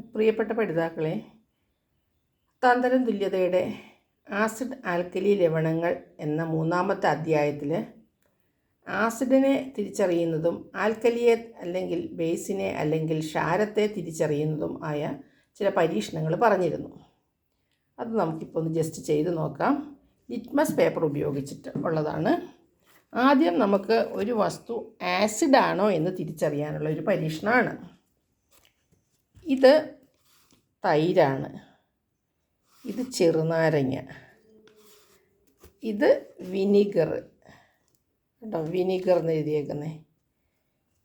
പ്രിയപ്പെട്ട പഠിതാക്കളെ താന്തരം തുല്യതയുടെ acid alkali ലവണങ്ങൾ എന്ന മൂന്നാമത്തെ അധ്യായത്തിൽ ആസിഡിനെ തിരിച്ചറിയുന്നതും ആൽക്കലിയെ അല്ലെങ്കിൽ ബേസിനെ അല്ലെങ്കിൽ ക്ഷാരത്തെ തിരിച്ചറിയുന്നതും ആയ ചില പരീക്ഷണങ്ങൾ പറഞ്ഞിരുന്നു. അത് നമുക്കിപ്പോൾ ഒന്ന് ജസ്റ്റ് ചെയ്ത് നോക്കാം. ലിറ്റ്മസ് പേപ്പർ ഉപയോഗിച്ചിട്ട് ഉള്ളതാണ്. ആദ്യം നമുക്ക് ഒരു വസ്തു ആസിഡാണോ എന്ന് തിരിച്ചറിയാനുള്ള ഒരു പരീക്ഷണമാണ്. ഇത് തൈരാണ്. ഇത് ചെറുനാരങ്ങ. ഇത് വിനിഗർ. കേട്ടോ വിനിഗർ എന്ന് എഴുതിയേക്കുന്നത്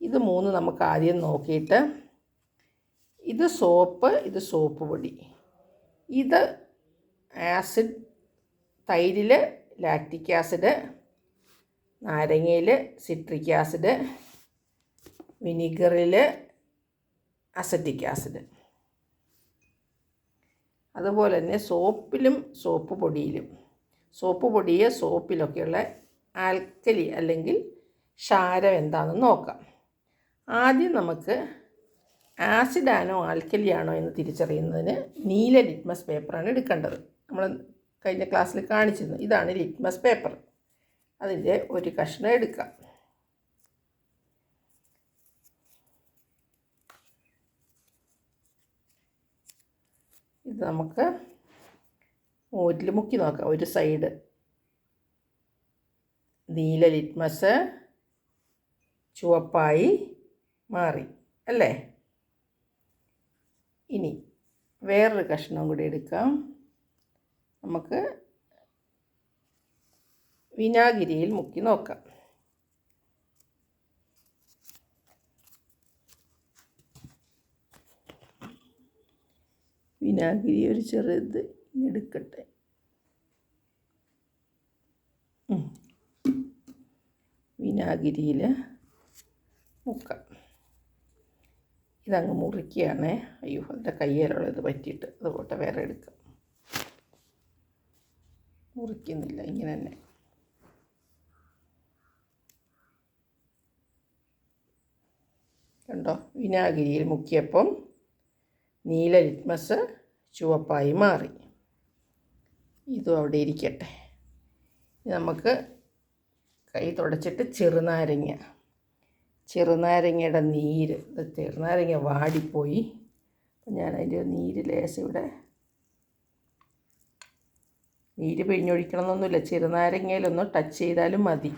ഇത് മൂന്ന് നമുക്ക് ആദ്യം നോക്കിയിട്ട് ഇത് സോപ്പ് ഇത് സോപ്പ് പൊടി. ഇത് ആസിഡ് തൈരിൽ ലാക്റ്റിക് ആസിഡ് നാരങ്ങയിൽ സിട്രിക് ആസിഡ് വിനിഗറിൽ അസറ്റിക് ആസിഡ്. അതുപോലെ തന്നെ സോപ്പിലും സോപ്പ് പൊടിയിലും. സോപ്പ് പൊടിയെ സോപ്പിലൊക്കെയുള്ള ആൽക്കലി അല്ലെങ്കിൽ ക്ഷാരം എന്താണെന്ന് നോക്കാം. ആദ്യം നമുക്ക് ആസിഡാണോ ആൽക്കലിയാണോ എന്ന് തിരിച്ചറിയുന്നതിന് നീല ലിറ്റ്മസ് പേപ്പറാണ് എടുക്കേണ്ടത്. നമ്മൾ കഴിഞ്ഞ ക്ലാസ്സിൽ കാണിച്ചിരുന്നു. ഇതാണ് ലിറ്റ്മസ് പേപ്പർ. അതിന്റെ ഒരു കഷ്ണം എടുക്കാം. ഇത് നമുക്ക് മോരിൽ മുക്കി നോക്കാം. ഒരു സൈഡ് നീല ലിറ്റ്മസ് ചുവപ്പായി മാറി അല്ലേ? ഇനി വേറൊരു കഷ്ണം കൂടി എടുക്കാം. നമുക്ക് വിനാഗിരിയിൽ മുക്കി നോക്കാം. വിനാഗിരി ഒരു ചെറുത് എടുക്കട്ടെ. വിനാഗിരിയിൽ മുക്കാം. ഇതങ്ങ് മുറിക്കുകയാണേ. അയ്യോ എന്റെ കയ്യിലുള്ളത് പറ്റിയിട്ട് അതുപോട്ടെ വേറെ എടുക്കാം. മുറിക്കുന്നില്ല ഇങ്ങനെ തന്നെ. കണ്ടോ? വിനാഗിരിയിൽ മുക്കിയപ്പം നീല ലിറ്റ്മസ് ചുവപ്പായി മാറി. ഇതും അവിടെ ഇരിക്കട്ടെ. നമുക്ക് കൈ തുടച്ചിട്ട് ചെറുനാരങ്ങ. ചെറുനാരങ്ങയുടെ നീര്. ചെറുനാരങ്ങ വാടിപ്പോയി. അപ്പം ഞാൻ അതിന്റെ നീര് ലേശം ഇവിടെ നീര് പിഴിഞ്ഞൊഴിക്കണമെന്നൊന്നുമില്ല. ചെറുനാരങ്ങയിലൊന്ന് ടച്ച് ചെയ്താലും മതി.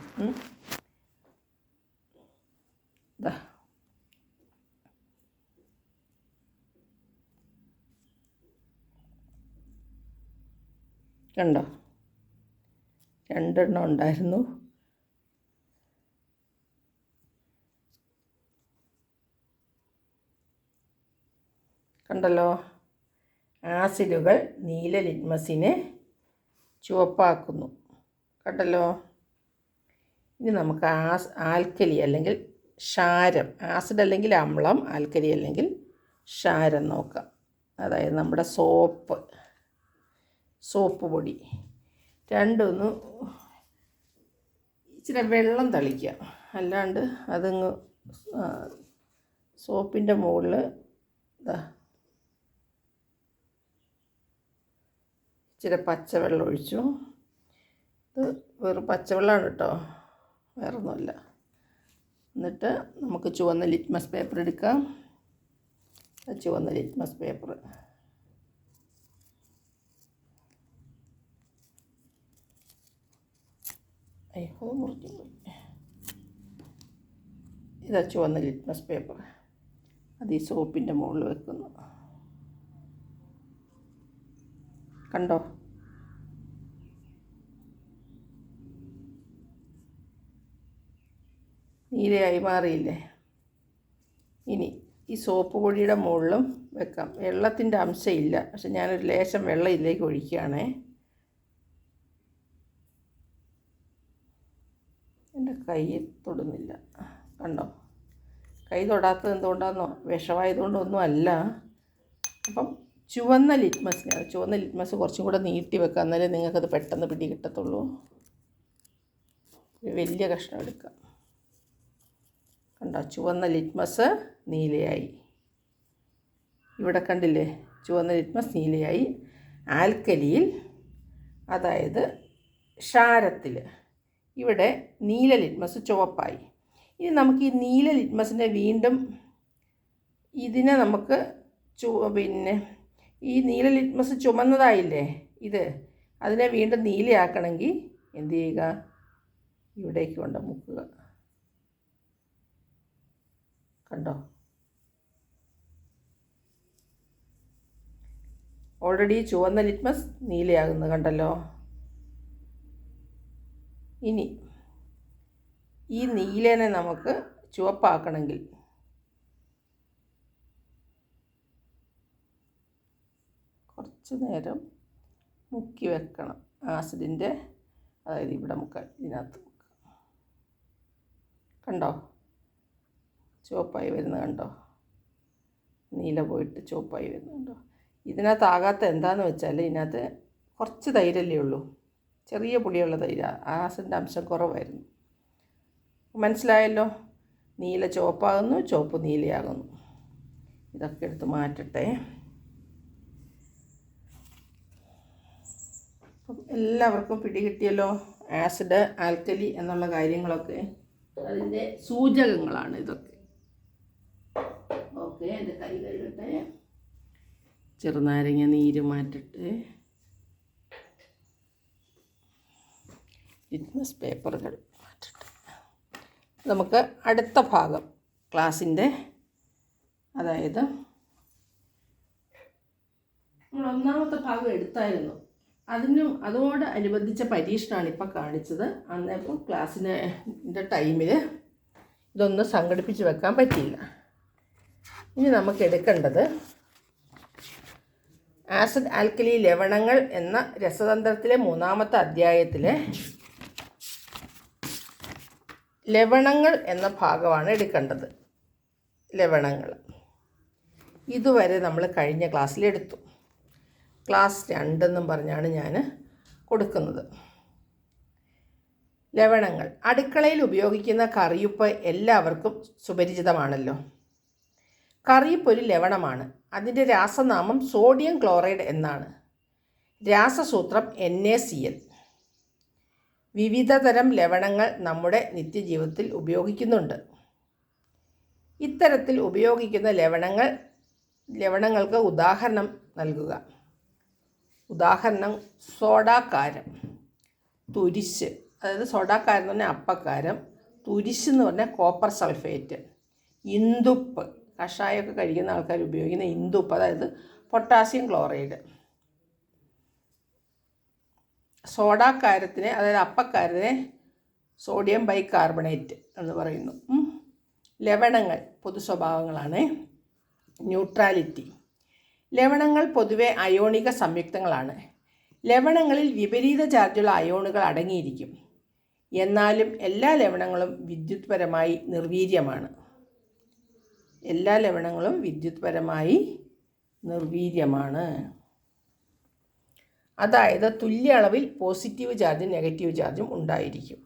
കണ്ടോ? രണ്ടെണ്ണം ഉണ്ടായിരുന്നു. കണ്ടല്ലോ? ആസിഡുകൾ നീല ലിറ്റ്മസിനെ ചുവപ്പാക്കുന്നു. കണ്ടല്ലോ? ഇനി നമുക്ക് ആസ് ആൽക്കലി അല്ലെങ്കിൽ ക്ഷാരം. ആസിഡ് അല്ലെങ്കിൽ അമ്ലം ആൽക്കലി അല്ലെങ്കിൽ ക്ഷാരം നോക്കാം. അതായത് നമ്മുടെ സോപ്പ്. സോപ്പ് പൊടി. രണ്ടൊന്ന് ഇച്ചിരി വെള്ളം തളിക്കുക. അല്ലാണ്ട് അതങ്ങ് സോപ്പിന്റെ മുകളിൽ ഇതാ ഇച്ചിരി പച്ചവെള്ളം ഒഴിച്ചു. ഇത് വെറും പച്ചവെള്ളമാണ് കേട്ടോ വേറെ ഒന്നുമല്ല എന്നിട്ട് നമുക്ക് ചുവന്ന ലിറ്റ്മസ് പേപ്പർ എടുക്കാം. ചുവന്ന ലിറ്റ്മസ് പേപ്പർ. അയ്യോ മുറിഞ്ഞു ഇതാ ചുവന്ന ലിറ്റ്മസ് പേപ്പർ അത് ഈ സോപ്പിന്റെ മുകളിൽ വെക്കുന്നു. കണ്ടോ? നീലയായി മാറിയില്ലേ? ഇനി ഈ സോപ്പ് പൊടിയുടെ മുകളിലും വെക്കാം. വെള്ളത്തിന്റെ അംശമില്ല പക്ഷെ ഞാനൊരു ലേശം വെള്ളം ഇതിലേക്ക് ഒഴിക്കുകയാണേ. എന്റെ കൈ തൊടുന്നില്ല. കണ്ടോ? കൈ തൊടാത്തത് എന്തുകൊണ്ടാണെന്നോ വിഷമായതുകൊണ്ടൊന്നും അല്ല അപ്പം ചുവന്ന ലിറ്റ്മസിനാണ് ചുവന്ന ലിറ്റ്മസ് കുറച്ചും കൂടെ നീട്ടി വെക്കാം എന്നാലേ നിങ്ങൾക്കത് പെട്ടെന്ന് പിടി കിട്ടത്തുള്ളൂ. വലിയ കഷ്ണം എടുക്കാം. കണ്ടോ? ചുവന്ന ലിറ്റ്മസ് നീലയായി. ഇവിടെ കണ്ടില്ലേ? ചുവന്ന ലിറ്റ്മസ് നീലയായി. ആൽക്കലിയിൽ അതായത് ക്ഷാരത്തിൽ ഇവിടെ നീല ലിറ്റ്മസ് ചുവപ്പായി. ഇനി നമുക്ക് ഈ നീല ലിറ്റ്മസിനെ വീണ്ടും ഇതിനെ നമുക്ക് ചു പിന്നെ ഈ നീല ലിറ്റ്മസ് ചുമന്നതായില്ലേ? ഇത് അതിനെ വീണ്ടും നീലയാക്കണമെങ്കിൽ എന്ത് ചെയ്യുക? ഇവിടേക്ക് കൊണ്ട് മുക്കുക. കണ്ടോ? ഓൾറെഡി ചുവന്ന ലിറ്റ്മസ് നീലയാകുന്നു കണ്ടല്ലോ? ഇനി ഈ നീലനെ നമുക്ക് ചുവപ്പാക്കണമെങ്കിൽ കുറച്ച് നേരം മുക്കി വെക്കണം ആസിഡിന്റെ അതായത് ഇവിടെ മുക്ക ഇതിനകത്ത് കണ്ടോ? ചുവപ്പായി വരുന്നത് കണ്ടോ? നീല പോയിട്ട് ചുവപ്പായി വരുന്നുണ്ടോ ഇതിനകത്താകാത്ത എന്താണെന്ന് വെച്ചാൽ ഇതിനകത്ത് കുറച്ച് തൈരല്ലേ ഉള്ളൂ. ചെറിയ പുളിയുള്ള തൈര. ആസിഡിന്റെ അംശം കുറവായിരുന്നു. മനസ്സിലായല്ലോ? നീല ചുവപ്പാകുന്നു ചുവപ്പ് നീലയാകുന്നു. ഇതൊക്കെ എടുത്ത് മാറ്റട്ടെ. എല്ലാവർക്കും പിടികിട്ടിയല്ലോ ആസിഡ് ആൽക്കലി എന്നുള്ള കാര്യങ്ങളൊക്കെ? അതിന്റെ സൂചകങ്ങളാണ് ഇതൊക്കെ. ഓക്കെ എന്റെ കൈ കഴുകട്ടെ. ചെറുനാരങ്ങ നീര് മാറ്റട്ടെ. ലിറ്റ്മസ് പേപ്പറുകൾ നമുക്ക് അടുത്ത ഭാഗം ക്ലാസ്സിന്റെ അതായത് നമ്മൾ ഒന്നാമത്തെ ഭാഗം എടുത്തായിരുന്നു. അതിനും അതോട് അനുബന്ധിച്ച പരീക്ഷണമാണ് ഇപ്പോൾ കാണിച്ചത്. അന്നേരം ക്ലാസ്സിന്റെ ടൈമിൽ ഇതൊന്നും സംഘടിപ്പിച്ച് വെക്കാൻ പറ്റിയില്ല. ഇനി നമുക്ക് എടുക്കേണ്ടത് ആസിഡ് ആൽക്കലി ലവണങ്ങൾ എന്ന രസതന്ത്രത്തിലെ മൂന്നാമത്തെ അധ്യായത്തിലെ ലവണങ്ങൾ എന്ന ഭാഗമാണ് എടുക്കേണ്ടത്. ലവണങ്ങൾ. ഇതുവരെ നമ്മൾ കഴിഞ്ഞ ക്ലാസ്സിൽ എടുത്തു. ക്ലാസ് രണ്ടെന്നും പറഞ്ഞാണ് ഞാൻ കൊടുക്കുന്നത്. ലവണങ്ങൾ. അടുക്കളയിൽ ഉപയോഗിക്കുന്ന കറിയുപ്പ് എല്ലാവർക്കും സുപരിചിതമാണല്ലോ. കറിയുപ്പ് ഒരു ലവണമാണ്. അതിന്റെ രാസനാമം സോഡിയം ക്ലോറൈഡ് എന്നാണ്. രാസസൂത്രം എൻ എ സി എൽ വിവിധതരം ലവണങ്ങൾ നമ്മുടെ നിത്യജീവിതത്തിൽ ഉപയോഗിക്കുന്നുണ്ട്. ഇത്തരത്തിൽ ഉപയോഗിക്കുന്ന ലവണങ്ങൾ ലവണങ്ങൾക്ക് ഉദാഹരണം നൽകുക. ഉദാഹരണം സോഡാക്കാരം തുരിശ് അതായത് സോഡാക്കാരം എന്ന് പറഞ്ഞാൽ അപ്പക്കാരം തുരിശ് എന്ന് പറഞ്ഞാൽ കോപ്പർ സൾഫേറ്റ് ഇന്ദുപ്പ് കഷായമൊക്കെ കഴിക്കുന്ന ആൾക്കാർ ഉപയോഗിക്കുന്ന ഇന്ദുപ്പ് അതായത് പൊട്ടാസ്യം ക്ലോറൈഡ്. സോഡാക്കാരത്തിനെ അതായത് അപ്പക്കാരത്തിനെ സോഡിയം ബൈകാർബണേറ്റ് എന്ന് പറയുന്നു. ലവണങ്ങൾ പൊതു സ്വഭാവങ്ങളാണ്. ന്യൂട്രാലിറ്റി ലവണങ്ങൾ പൊതുവെ അയോണിക സംയുക്തങ്ങളാണ്. ലവണങ്ങളിൽ വിപരീത ചാർജുള്ള അയോണുകൾ അടങ്ങിയിരിക്കും. എന്നാലും എല്ലാ ലവണങ്ങളും വിദ്യുത്പരമായി നിർവീര്യമാണ്. എല്ലാ ലവണങ്ങളും വിദ്യുത്പരമായി നിർവീര്യമാണ്. അതായത് തുല്യ അളവിൽ പോസിറ്റീവ് ചാർജും നെഗറ്റീവ് ചാർജും ഉണ്ടായിരിക്കും.